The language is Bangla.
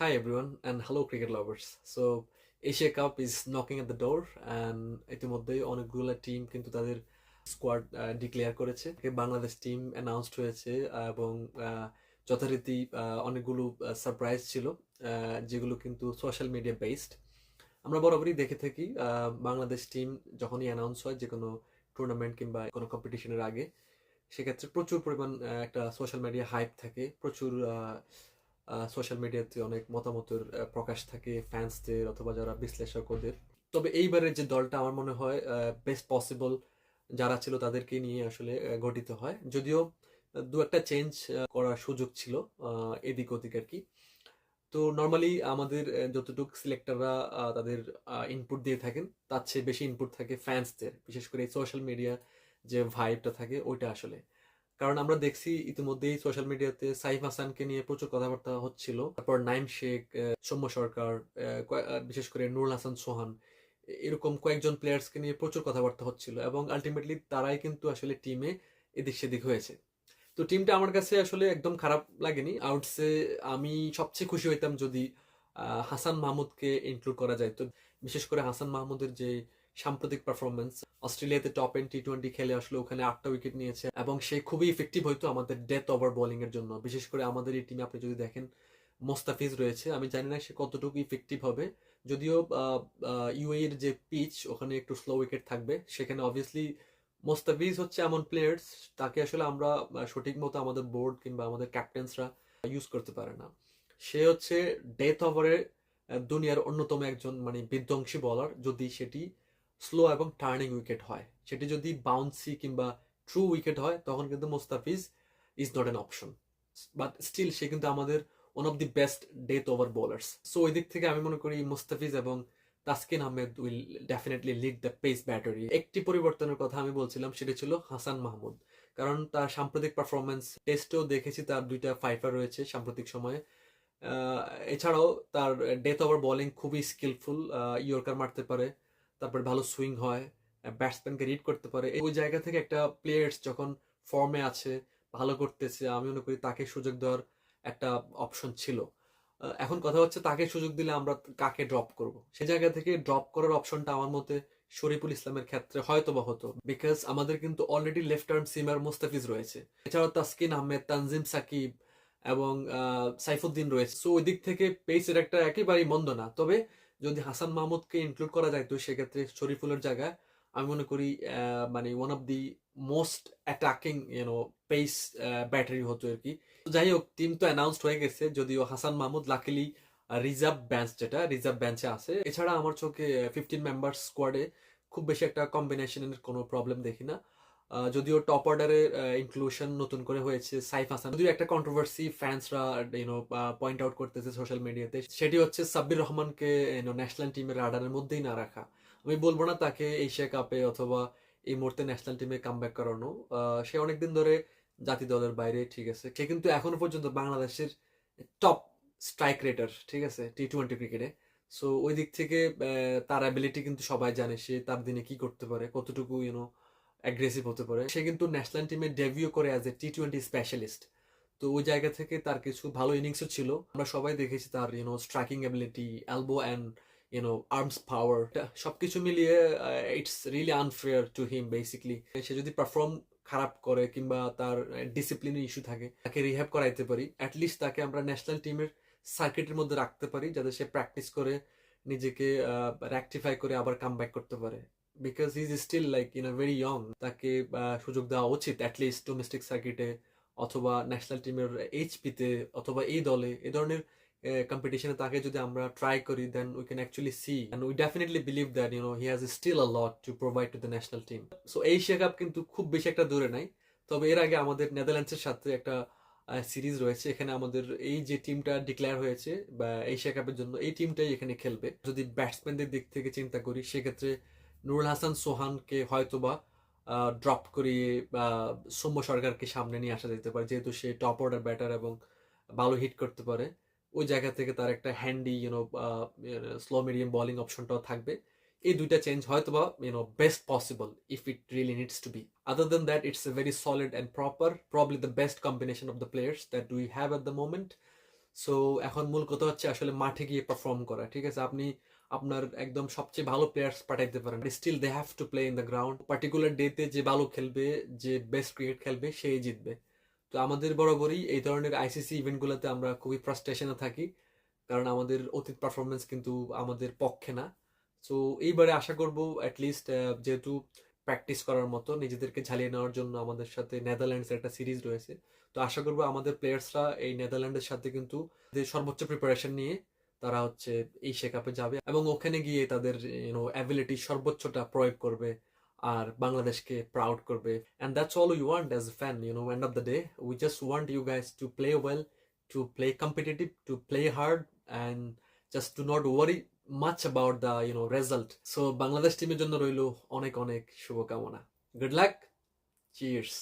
Hi, everyone, and hello, cricket lovers. So, Asia Cup is knocking at the door, and ইতিমধ্যেই অনেকগুলো টিম কিন্তু তাদের স্কোয়াড ডিক্লেয়ার করেছে বাংলাদেশ টিম অ্যানাউন্সড হয়েছে, এবং যথারীতি অনেকগুলো সারপ্রাইজ ছিল যেগুলো কিন্তু সোশ্যাল মিডিয়া বেসড আমরা বরাবরই দেখে থাকি বাংলাদেশ টিম যখনই অ্যানাউন্স হয় যে কোনো টুর্নামেন্ট কিংবা কোনো কম্পিটিশনের আগে, সেক্ষেত্রে প্রচুর পরিমাণ একটা সোশ্যাল মিডিয়া হাইপ থাকে, প্রচুর সোশ্যাল মিডিয়াতে অনেক মতামতের প্রকাশ থাকে ফ্যান্সদের অথবা যারা বিশ্লেষক ওদের তবে এইবারের যে দলটা আমার মনে হয় বেস্ট পসিবল যারা ছিল তাদেরকে নিয়ে আসলে গঠিত হয়। যদিও দু একটা চেঞ্জ করার সুযোগ ছিল এদিক ওদিক আর কি। তো নর্মালি আমাদের যতটুকু সিলেক্টররা তাদের ইনপুট দিয়ে থাকেন, তার চেয়ে বেশি ইনপুট থাকে ফ্যান্সদের বিশেষ করে সোশ্যাল মিডিয়া যে ভাইবটা থাকে, ওইটা আসলে। কারণ আমরা দেখছি ইতিমধ্যেই সোশ্যাল মিডিয়াতে সাইফ হাসানকে নিয়ে প্রচুর কথাবার্তা হচ্ছিল। তারপর নাইম শেখ সৌম্য সরকার বিশেষ করে নুরুল হাসান সোহান এরকম কয়েকজন প্লেয়ার্সকে নিয়ে প্রচুর কথাবার্তা হচ্ছিল এবং আলটিমেটলি তারাই কিন্তু আসলে টিমে এদিক সেদিক হয়েছে। তো টিমটা আমার কাছে আসলে একদম খারাপ লাগেনি। আউটসে আমি সবচেয়ে খুশি হইতাম যদি হাসান মাহমুদকে ইনক্লুড করা যায়। তো বিশেষ করে হাসান মাহমুদের যে সাম্প্রতিক পারফরমেন্স অস্ট্রেলিয়াতে টপ এন টি টোয়েন্টি খেলে আসলে ওখানে আটটা উইকেট নিয়েছে এবং সে খুবই ইফেক্টিভ হইতো আমাদের ডেথ ওভার বোলিং এর জন্য। বিশেষ করে আমাদের এই টিমে আপনি যদি দেখেন, মোস্তাফিজ রয়েছে। আমি জানি না সে কতটুকু ইফেক্টিভ হবে। যদিও ইউএ এর যে পিচ ওখানে একটু স্লো উইকেট থাকবে। সেখানে অবভিয়াসলি মোস্তাফিজ হচ্ছে এমন প্লেয়ার্স তাকে আসলে আমরা সঠিক মতো আমাদের বোর্ড কিংবা আমাদের ক্যাপ্টেন্সরা ইউজ করতে পারে না। সে হচ্ছে ডেথ ওভারে দুনিয়ার অন্যতম একজন মানে বিধ্বংসী বলার যদি সেটি স্লো এবং টার্নিং উইকেট হয়। সেটি যদি বাউন্সি কিংবা ট্রু উইকেট হয়, তখন কিন্তু Mustafiz is not an option but still সে কিন্তু আমাদের one of the best death over bowlers so ওই দিক থেকে আমি মনে করি মোস্তাফিজ এবং Taskin Ahmed will definitely lead the pace battery একটি পরিবর্তনের কথা আমি বলছিলাম, সেটা ছিল হাসান মাহমুদ। কারণ তার সাম্প্রতিক পারফরমেন্স টেস্টেও দেখেছি তার দুইটা ফাইফার রয়েছে সাম্প্রতিক সময়ে। এছাড়াও তার ডেথ ওভার বোলিং খুবই স্কিলফুল ইয়র্কার মারতে পারে। তারপর ভালো সুইং হয় ব্যাটসম্যানকে রিড করতে পারে। ওই জায়গা থেকে একটা প্লেয়ার্স যখন ফর্মে আছে, ভালো করতেছে, আমি মনে করি তাকে সুযোগ দেওয়ার একটা অপশন ছিল। এখন কথা হচ্ছে তাকে সুযোগ দিলে আমরা কাকে ড্রপ করব? সে জায়গা থেকে ড্রপ করার অপশনটা আমার মতে শরীফুল ইসলামের ক্ষেত্রে হয়তো বা হতো। বিকজ আমাদের কিন্তু already left arm seamer Mustafiz রয়েছে। এছাড়াও তাসকিন আহমেদ, তানজিম সাকিব এবং সাইফুদ্দিন রয়েছে। সো ওই দিক থেকে পেসের একটা একেবারেই মন্দ না। তবে যদি হাসান মাহমুদকে ইনক্লুড করা যায়, তো সেক্ষেত্রে শরীফুলের জায়গায় আমি মনে করি মানে one of the most attacking you know pace battery হতো আর কি। যাই হোক টিম তো অ্যানাউন্সড হয়ে গেছে, যদিও Hasan Mahmud luckily reserve bench যেটা রিজার্ভ বেঞ্চে আছে। এছাড়া আমার চোখে ফিফটিন মেম্বার স্কোয়াডে খুব বেশি একটা কম্বিনেশনের কোনো প্রবলেম দেখি না। যদিও টপ অর্ডারে ইনক্লুশন নতুন করে হয়েছে সাইফ হাসান। যদিও একটা কন্ট্রোভার্সি ফ্যান্সরা ইউনো পয়েন্ট আউট করতেছে সোশ্যাল মিডিয়াতে সেটি হচ্ছে সাব্বির রহমানকে ইউনো ন্যাশনাল টিমের রাডারের মধ্যেই না রাখা। আমি বলব না তাকে এশিয়া কাপে অথবা এই মুহূর্তে ন্যাশনাল টিমে কামব্যাক করানো। আহ, সে অনেকদিন ধরে জাতি দলের বাইরে ঠিক আছে। সে কিন্তু এখনও পর্যন্ত বাংলাদেশের টপ স্ট্রাইক রেটার ঠিক আছে টি টোয়েন্টি ক্রিকেটে সো ওই দিক থেকে তার অ্যাবিলিটি কিন্তু সবাই জানে সে তার দিনে কি করতে পারে কতটুকু ইউনো অ্যাগ্রেসিভ হতে পারে। সে কিন্তু ন্যাশনাল টিমে ডেভিউ করে as a T twenty specialist তো ওই জায়গা থেকে তার কিছু ভালো ইনিংসও ছিল। আমরা সবাই দেখেছি তার you know striking ability elbow and you know arms power সবকিছু মিলিয়ে it's really unfair to him basically সে যদি পারফর্ম খারাপ করে কিংবা তার ডিসিপ্লিনের ইস্যু থাকে, তাকে রিহ্যাব করাইতে পারি। অ্যাটলিস্ট তাকে আমরা ন্যাশনাল টিমের সার্কিটের মধ্যে রাখতে পারি, যাতে সে প্র্যাকটিস করে নিজেকে র্যাকটিফাই করে আবার কাম করতে পারে। Because is still like in a very young তাকে সুযোগ দেওয়া উচিত অ্যাটলিস্ট ডোমেস্টিক সার্কিটে অথবা ন্যাশনাল টিমের এইচপিতে অথবা এই দলে এ ধরনের কম্পিটিশনে তাকে যদি আমরা ট্রাই করি then we can actually see and we definitely believe that you know he has still a lot to provide to the national team so Asia cup কিন্তু খুব বেশি একটা দূরে নাই, তবে এর আগে আমাদের নেদারল্যান্ডসের সাথে একটা সিরিজ রয়েছে, এখানে আমাদের এই যে টিমটা ডিক্লেয়ার হয়েছে, বা এশিয়া কাপের জন্য এই টিমটাই এখানে খেলবে। যদি ব্যাটসম্যানদের দিক থেকে চিন্তা করি, সেক্ষেত্রে নুরুল হাসান সোহানকে হয়তোবা ড্রপ করিয়ে সৌম্য সরকারকে সামনে নিয়ে আসা যেতে পারে। যেহেতু সে টপ অর্ডার ব্যাটার এবং ভালো হিট করতে পারে, ওই জায়গা থেকে তার একটা handy you know slow medium bowling অপশনটাও থাকবে। এই দুইটা চেঞ্জ হয়তো বা you know best possible if it really needs to be other then that it's a very solid and proper probably the best combination of the players that we have at the moment so এখন মূল কথা হচ্ছে আসলে মাঠে গিয়ে পারফর্ম করা, ঠিক আছে? আপনি আপনার একদম সবচেয়ে ভালো প্লেয়ার্স পাঠাইতে পারেন still they have to play in the ground particular ডেতে যে ভালো খেলবে, যে বেস্ট ক্রিকেট খেলবে সেই জিতবে। তো আমাদের বরাবরই এই ধরনের আইসিসি ইভেন্টগুলোতে আমরা খুবই ফ্রাস্ট্রেশনে থাকি, কারণ আমাদের অতীত পারফরমেন্স কিন্তু আমাদের পক্ষে না। সো এইবারে আশা করব অ্যাটলিস্ট যেহেতু প্র্যাকটিস করার মতো, নিজেদেরকে ঝালিয়ে নেওয়ার জন্য আমাদের সাথে নেদারল্যান্ডসের একটা সিরিজ রয়েছে। তো আশা করব আমাদের প্লেয়ার্সরা এই নেদারল্যান্ডের সাথে কিন্তু সর্বোচ্চ প্রিপারেশন নিয়ে তারা হচ্ছে এই শেকাপে যাবে এবং ওখানে গিয়ে তাদের ইউনো অ্যাবিলিটি সর্বোচ্চটা প্রয়োগ করবে আর বাংলাদেশকে প্রাউড করবে। And that's all we want as a fan you know end of the day we just want you guys to play well to play competitive to play hard and just to not worry much about the you know result so Bangladesh টিমের জন্য রইল অনেক অনেক শুভকামনা। Good luck cheers